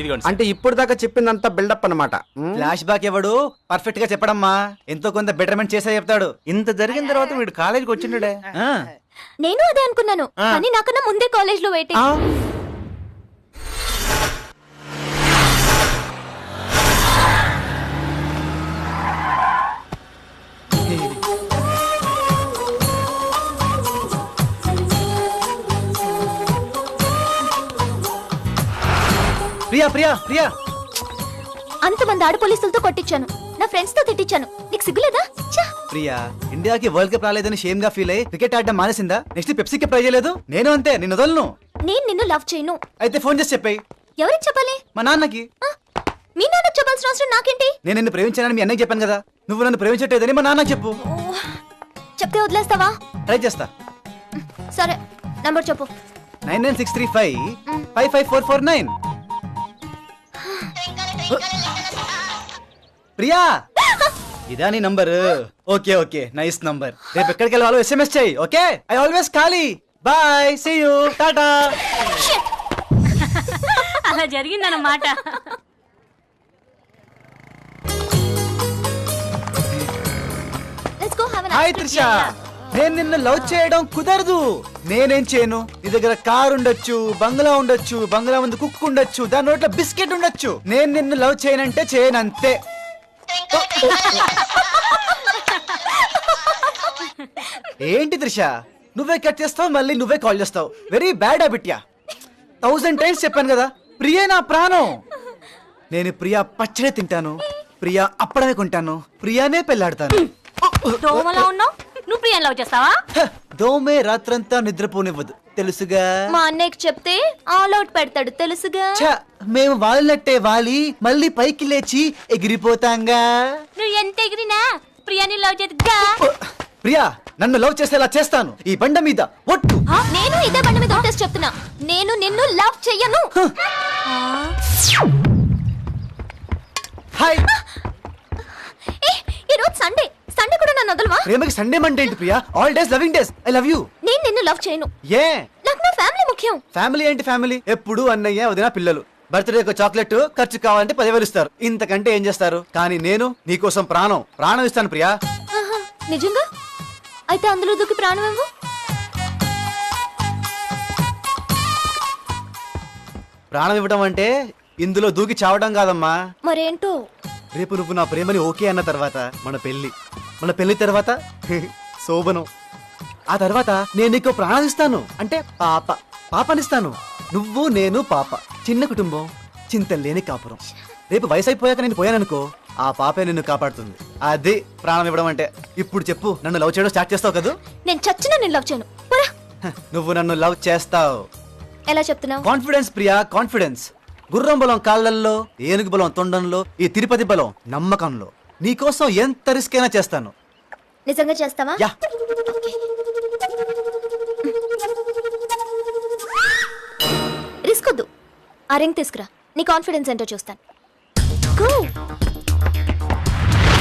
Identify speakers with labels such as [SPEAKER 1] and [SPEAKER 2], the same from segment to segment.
[SPEAKER 1] ఇదిగోండి.
[SPEAKER 2] అంటే ఇప్పుడు దాకా చెప్పిందంతా బిల్డప్ అనమాట
[SPEAKER 3] ఫ్లాష్ బ్యాక్ ఎవడు? పర్ఫెక్ట్గా చెప్పడమ్మా. ఎంతో కొంత బెటర్మెంట్ చేసే చెప్తాడు.
[SPEAKER 1] ఇంత జరిగిన తర్వాత వీడు కాలేజీకి వచ్చిండే.
[SPEAKER 4] నేను అదే అనుకున్నాను. కానీ నాకన్నా ముందే కాలేజ్లో వెయిటింగ్
[SPEAKER 3] ప్రియా ప్రియా ప్రియా.
[SPEAKER 4] అంతమంది ఆడ పోలీసులతో కొట్టించాను. నా ఫ్రెండ్స్తో తిట్టించాను. నీకు సిగ్గులేదా!
[SPEAKER 3] ప్రియా ఇండియాకి వరల్డ్ కప్ రాలేదని షేమ్గా ఫీల్ అయ్యి క్రికెట్ ఆడడం మానేసిందా? నెక్స్ట్ పెప్సీకి ట్రై చేయలేదు నేను అంతే నిన్ను వదలను.
[SPEAKER 4] నేను నిన్ను లవ్ చేయను.
[SPEAKER 3] అయితే ఫోన్ చేసి చెప్పాయి.
[SPEAKER 4] ఎవరికి చెప్పాలి?
[SPEAKER 3] మా నాన్నకి?
[SPEAKER 4] మీ నాన్న చెప్పాల్సిన అవసరం నాకేంటి?
[SPEAKER 3] నేను నిన్ను ప్రేమించానని మీ అన్నయ్య చెప్పాను కదా. నువ్వు నన్ను ప్రేమించట్లేదని మా నాన్నకి చెప్పు.
[SPEAKER 4] చెప్తే వదిలేస్తావా?
[SPEAKER 3] ట్రై చేస్తా.
[SPEAKER 4] సరే నంబర్ చెప్పు.
[SPEAKER 3] Nine nine six three five five five four four nine. Priya! ఇదా నీ number. Okay okay. Nice number. రేపు ఎక్కడికి వెళ్ళాలో ఎస్ఎంఎస్ చేయి ఓకే? ఐ ఆల్వేస్ ఖాళీ. Bye see you. టాటా.
[SPEAKER 5] అలా జరిగిందన్నమాట.
[SPEAKER 4] Let's go have an
[SPEAKER 3] hi Trisha నేను నిన్ను లవ్ చేయడం కుదరదు. నేనేం చేయను? నీ దగ్గర కార్ ఉండొచ్చు బంగ్లా ఉండొచ్చు బంగ్లా ముందు కుక్ ఉండొచ్చు దాని నోట్లో బిస్కెట్ ఉండొచ్చు. నేను నిన్ను లవ్ చేయనంటే చేయను అంతే ఏంటి త్రిష? నువ్వే కట్ చేస్తావు మళ్ళీ నువ్వే కాల్ చేస్తావు. వెరీ బ్యాడ్ హ్యాబిట్యా థౌజండ్ టైమ్స్ చెప్పాను కదా ప్రియే నా ప్రాణం. నేను ప్రియా పచ్చడే తింటాను ప్రియా అప్పడమే కొంటాను ప్రియానే పెళ్ళాడతాను.
[SPEAKER 5] ఉన్నావు? నువ్వు ప్రియాని లవ్ చేస్తావా
[SPEAKER 3] దోమే రాత్రంతా నిద్రపోనివ్వదు. తెలుసుగా?
[SPEAKER 4] మా అన్నయ్యకి చెప్తే ఆల్ అవుట్ పెడతాడు తెలుసుగా?
[SPEAKER 3] మేము వాలినట్టే వాలి మళ్ళీ పైకి లేచి ఎగిరిపోతాంగా.
[SPEAKER 5] నువ్వు ఎంత ఎగిరినా ప్రియాని లవ్ చేద్దా
[SPEAKER 3] ప్రియా నన్ను లవ్ చేసేలా చేస్తాను. ఈ బండ మీద ఒట్టు.
[SPEAKER 4] నేను ఇదే బండి మీద కొట్టేసి చెప్తున్నా. నేను నిన్ను లవ్ చెయ్యను.
[SPEAKER 3] హాయ్.
[SPEAKER 4] ఏ, ఈ రోజు సండే. సండే కూడా నన్ను వదలవా?
[SPEAKER 3] ప్రేమకి సండే మండే ఏంటి Priya? All days loving days I love you
[SPEAKER 4] నేను నిన్ను లవ్ చేయను.
[SPEAKER 3] ఏ?
[SPEAKER 4] నాకు నా ఫ్యామిలీ ముఖ్యం.
[SPEAKER 3] ఫ్యామిలీ ఏంటి ఫ్యామిలీ ఎప్పుడు అన్నయ్య వదిన పిల్లలు. బర్త్డేకి చాక్లెట్ ఖర్చు కావాలంటే పదివేలు ఇస్తారు. ఇంతకంటే ఏం చేస్తారు? కానీ నేను నీకోసం ప్రాణం ప్రాణం ఇస్తాను ప్రియా.
[SPEAKER 4] నిజంగా? అయితే అందులో దూకి ప్రాణం ఇవ్వు.
[SPEAKER 3] ప్రాణం ఇవ్వడం అంటే ఇందులో దూకి చావడం కాదమ్మా.
[SPEAKER 4] మరేంటో?
[SPEAKER 3] రేపు నువ్వు నా ప్రేమని ఓకే అన్న తర్వాత మన పెళ్ళి మన పెళ్ళి తర్వాత? శోభనం. ఆ తర్వాత నేను నీకు ప్రాణం ఇస్తాను. అంటే పాప. పాపనిస్తాను. నువ్వు నేను పాప. చిన్న కుటుంబం చింతలేని కాపురం. రేపు వయసు అయిపోయాక నేను పోయాననుకో ఆ పాపే నిన్ను కాపాడుతుంది. అది ప్రాణం ఇవ్వడం అంటే. ఇప్పుడు చెప్పు నన్ను లవ్ చేయడం స్టార్ట్ చేస్తావు కదూ?
[SPEAKER 4] నేను చచ్చినా నేను లవ్ చేయను.
[SPEAKER 3] నువ్వు నన్ను లవ్ చేస్తావు.
[SPEAKER 4] ఎలా చెప్తున్నావు?
[SPEAKER 3] Confidence Priya confidence. గుర్రం బలం కాళ్ళల్లో ఏనుగు బలం తొండంలో ఈ తిరుపతి బలం నమ్మకంలో. నీకోసం ఎంత రిస్క్ అయినా చేస్తాను.
[SPEAKER 4] నిజంగా చేస్తావా?
[SPEAKER 3] యా.
[SPEAKER 4] రిస్క్ వద్దు. ఆ రింగ్ తీసుకురా. నీ కాన్ఫిడెన్స్ ఏంటో చూస్తాను. Go.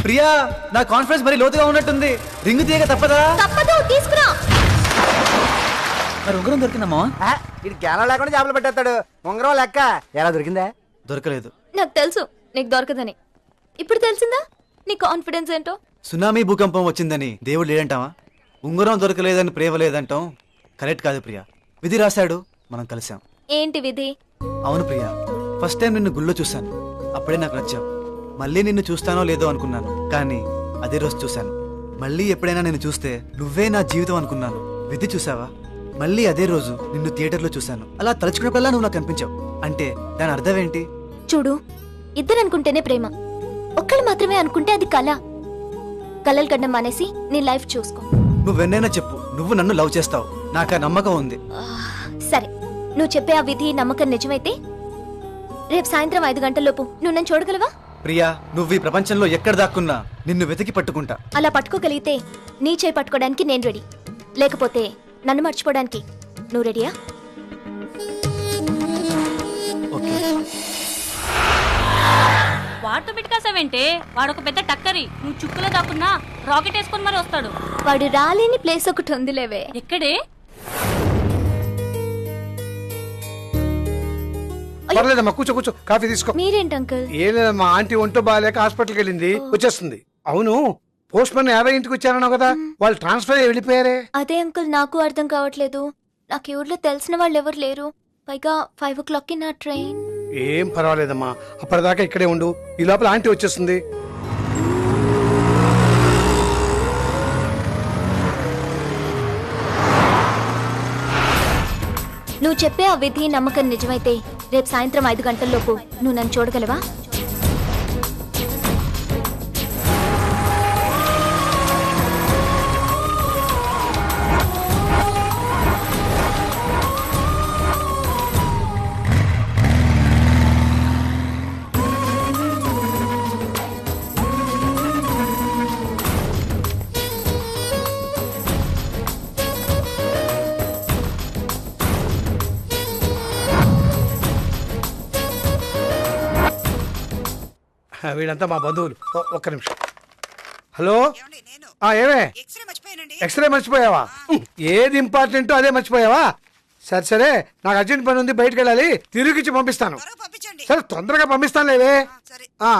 [SPEAKER 3] ప్రియా నా కాన్ఫిడెన్స్ మరి లోతుగా ఉన్నట్టుంది. రింగు తీయక తప్పదా?
[SPEAKER 4] తప్పదు తీసుకురా.
[SPEAKER 3] మరి ఉంగరం దొరికిందమ్మా
[SPEAKER 2] ఇది జ్ఞానం లేకుండా చేపలు పెట్టేస్తాడు. ఉంగరం లెక్క. ఎలా దొరికిందా?
[SPEAKER 3] దొరకలేదు.
[SPEAKER 4] నాకు తెలుసు నీకు దొరకదని. ఇప్పుడు తెలిసిందా? నీ కాన్ఫిడెన్స్ ఏంటో?
[SPEAKER 3] సునామీ భూకంపం వచ్చిందని దేవుడు లేడంటావా? ఉంగరం దొరకలేదని ప్రేమ లేదంటాం? కరెక్ట్ కాదు ప్రియా. విధి రాశాడు మనం కలిసాం
[SPEAKER 4] ఏంటి విధి?
[SPEAKER 3] అవును ప్రియా. ఫస్ట్ టైం నిన్ను గుళ్ళో చూశాను. అప్పుడే నాకు నచ్చావు. మళ్ళీ నిన్ను చూస్తానో లేదో అనుకున్నాను. కానీ అదే రోజు చూశాను. మళ్ళీ ఎప్పుడైనా నిన్ను చూస్తే నువ్వే నా జీవితం అనుకున్నాను. విధి చూసావా మళ్ళీ అదే రోజు నిన్ను థియేటర్లో చూశాను. అలా తలుచుకున్నప్పుడల్లా నువ్వు నాకు కనిపించావు అంటే దాని అర్థం ఏంటి?
[SPEAKER 4] చూడు ఇద్దరు అనుకుంటేనే ప్రేమ. ఒక్కళ్ళు మాత్రమే అనుకుంటే అది కళ కలలు కట్టడం మానేసి నీ లైఫ్ చూసుకో.
[SPEAKER 3] నువ్వెన్నైనా చెప్పు. నువ్వు నన్ను లవ్ చేస్తావు. నాకు ఆ నమ్మకం ఉంది.
[SPEAKER 4] సరే. నువ్వు చెప్పే ఆ విధి నమ్మకం నిజమైతే రేపు సాయంత్రం ఐదు గంటలలోపు నువ్వు నన్ను చూడగలవా?
[SPEAKER 3] ప్రియా నువ్వు ఈ ప్రపంచంలో ఎక్కడ దాక్కున్నా నిన్ను వెతికి పట్టుకుంటా.
[SPEAKER 4] అలా పట్టుకోగలిగితే నీ చేయి పట్టుకోవడానికి నేను రెడీ. లేకపోతే నన్ను మర్చిపోవడానికి నువ్వు రెడీయా?
[SPEAKER 5] వాడితో పెట్టుకాసావేంటే వాడు ఒక పెద్ద టక్కరి. నువ్వు చుక్కులో దాక్కున్నా రాకెట్ వేసుకొని మరి వస్తాడు.
[SPEAKER 4] వాడు రాలేని ప్లేస్ ఒకటి ఉందిలేవే.
[SPEAKER 5] ఎక్కడే?
[SPEAKER 6] పర్లేదమ్మా కూర్చో కూర్చో. కాఫీ తీసుకో.
[SPEAKER 4] మీరేంటి అంకుల్?
[SPEAKER 6] ఏం లేదమ్మా ఆంటీ ఒంటో బాగాలేక హాస్పిటల్కి వెళ్ళింది. వచ్చేస్తుంది. అవును పోస్ట్ యాభై ఇంటికి వచ్చారన్నావు కదా వాళ్ళు ట్రాన్స్ఫర్ అయ్యి వెళ్ళిపోయారే.
[SPEAKER 4] అదే అంకుల్ నాకు అర్థం కావట్లేదు. నాకు ఈ ఊర్లో తెలిసిన వాళ్ళు ఎవరు లేరు. పైగా ఫైవ్ ఓ క్లాక్కి నా ట్రైన్.
[SPEAKER 6] ఏం పర్వాలేదమ్మా. అప్పటిదాకా ఇక్కడే ఉండు. ఈ లోపల ఆంటీ వచ్చేస్తుంది.
[SPEAKER 4] నువ్వు చెప్పే ఆ విధి నమ్మకం నిజమైతే రేపు సాయంత్రం ఐదు గంటల్లోపు నువ్వు నన్ను చూడగలవా?
[SPEAKER 6] వీళ్ళంతా మా బంధువులు. ఒక్క నిమిషం. హలో? ఏమే?
[SPEAKER 7] ఎక్స్రే
[SPEAKER 6] మర్చిపోయావా? ఏది ఇంపార్టెంట్ అదే మర్చిపోయావా? సరే సరే. నాకు అర్జెంట్ పని ఉంది బయటకు వెళ్ళాలి. తిరిగిచ్చి పంపిస్తాను. సరే తొందరగా పంపిస్తాను లేవే.
[SPEAKER 7] ఆ, సరే.
[SPEAKER 6] ఆ.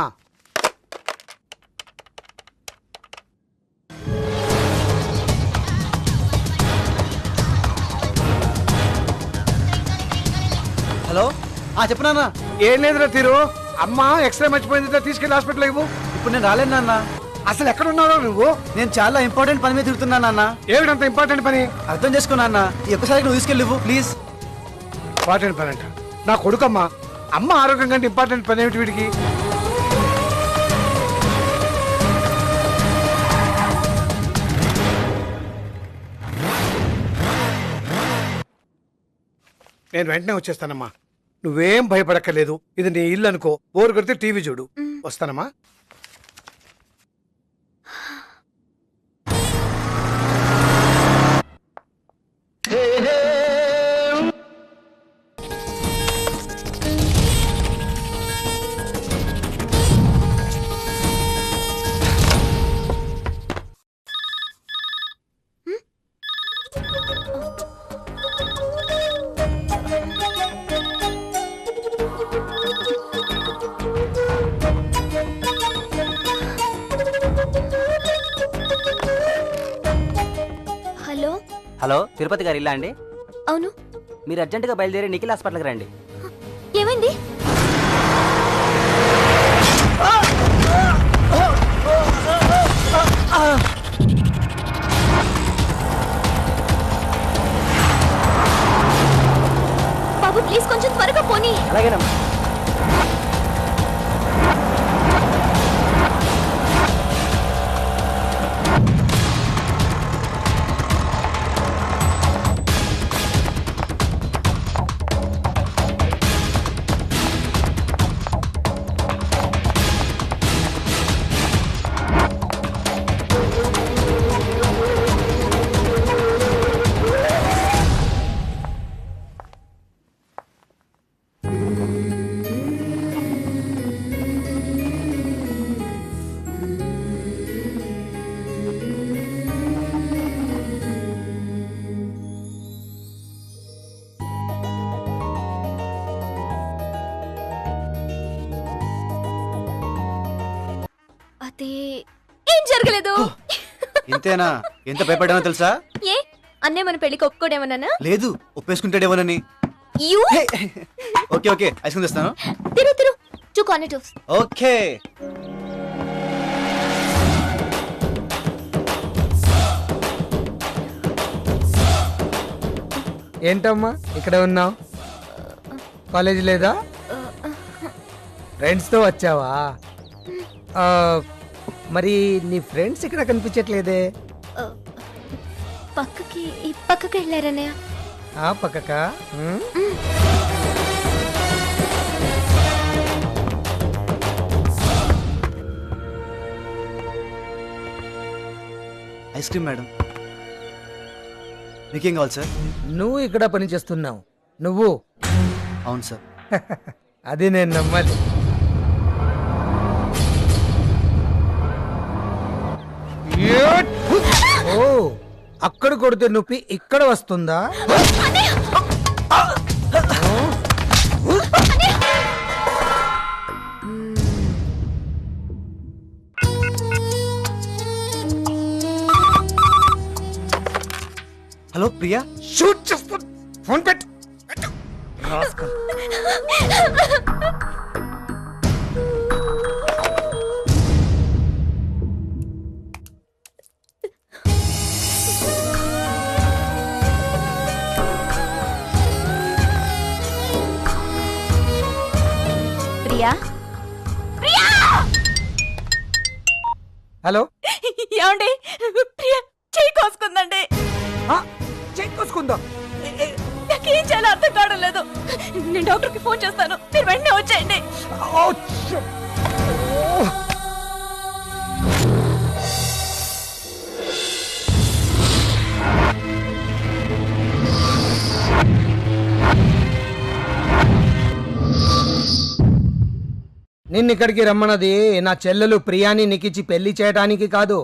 [SPEAKER 3] హలో? ఆ చెప్పు నాన్న.
[SPEAKER 6] ఏం లేదురా తీరు? అమ్మ ఎక్స్రే మర్చిపోయింది తీసుకెళ్ళి హాస్పిటల్ ఇవ్వు.
[SPEAKER 3] ఇప్పుడు నేను రాలేను నాన్న.
[SPEAKER 6] అసలు ఎక్కడ ఉన్నారో నువ్వు?
[SPEAKER 3] నేను చాలా ఇంపార్టెంట్ పని మీద తిరుగుతున్నా నాన్న.
[SPEAKER 6] ఏమిటంత ఇంపార్టెంట్ పని?
[SPEAKER 3] అర్థం చేసుకో నాన్న. ఈ ఒక్కసారి నువ్వు తీసుకెళ్ళివు ప్లీజ్
[SPEAKER 6] ఇంపార్టెంట్ పని అంట. నా కొడుకమ్మ అమ్మ ఆరోగ్యం కంటే ఇంపార్టెంట్ పని ఏమిటి వీడికి? నేను వెంటనే వచ్చేస్తానమ్మా. నువ్వేం భయపడక్కర్లేదు. ఇది నీ ఇల్లు అనుకో. బోరు కొడితే టీవీ చూడు. వస్తానమ్మా.
[SPEAKER 4] హలో?
[SPEAKER 2] హలో తిరుపతి గారు ఇల్లా అండి?
[SPEAKER 4] అవును.
[SPEAKER 2] మీరు అర్జెంటుగా బయలుదేరి నిఖిల్ హాస్పిటల్కి రండి.
[SPEAKER 4] ఏమైంది? బాబు ప్లీజ్ కొంచెం త్వరగా పోనీ.
[SPEAKER 2] అలాగేనమ్మా.
[SPEAKER 4] అదే ఏం జరగలేదు?
[SPEAKER 3] ఇంతేనా? ఎంత భయపడ్డానో తెలుసా?
[SPEAKER 4] ఏ? అన్నే మన పెళ్ళికి ఒప్పుకోడేమన్నా
[SPEAKER 3] లేదు ఒప్పేసుకుంటాడేమోనని! ఓకే ఓకే ఐస్ క్రీమ్ తెస్తాను.
[SPEAKER 4] తిరు తిరు. Two cornettos
[SPEAKER 3] okay.
[SPEAKER 2] ఏంటమ్మా ఇక్కడ ఉన్నావు? కాలేజ్ లేదా? ఫ్రెండ్స్తో వచ్చావా? ఆ, మరి నీ ఫ్రెండ్స్ ఇక్కడ కనిపించట్లేదే?
[SPEAKER 4] పక్కకి ఈ పక్కకి వెళ్ళారన్నయ్య.
[SPEAKER 2] ఆ పక్కక?
[SPEAKER 3] Ice cream madam. మీకేం కావాలి సార్?
[SPEAKER 2] నువ్వు ఇక్కడ పని చేస్తున్నావు. నువ్వు.
[SPEAKER 3] అవును సార్.
[SPEAKER 2] అది నేను నమ్మాలి ఓ అక్కడ కొడితే నొప్పి ఇక్కడ వస్తుందా?
[SPEAKER 4] హలో
[SPEAKER 3] ప్రియా?
[SPEAKER 8] షూట్ చేస్తా ఫోన్ పెట్టు.
[SPEAKER 9] ప్రియా?
[SPEAKER 2] హలో?
[SPEAKER 4] ఏమండి? ప్రియ చెయ్యి కోసుకుందండి.
[SPEAKER 2] ఆ, చెయ్యి కోసుకుందాం?
[SPEAKER 4] నాకేం చేయాలో అర్థం కావడం లేదు. నేను డాక్టర్కి ఫోన్ చేస్తాను. మీరు వెంటనే వచ్చేయండి.
[SPEAKER 2] నిన్నిక్కడికి రమ్మన్నది. నా చెల్లెలు ప్రియాని నీకిచ్చి పెళ్ళి చేయడానికి కాదు.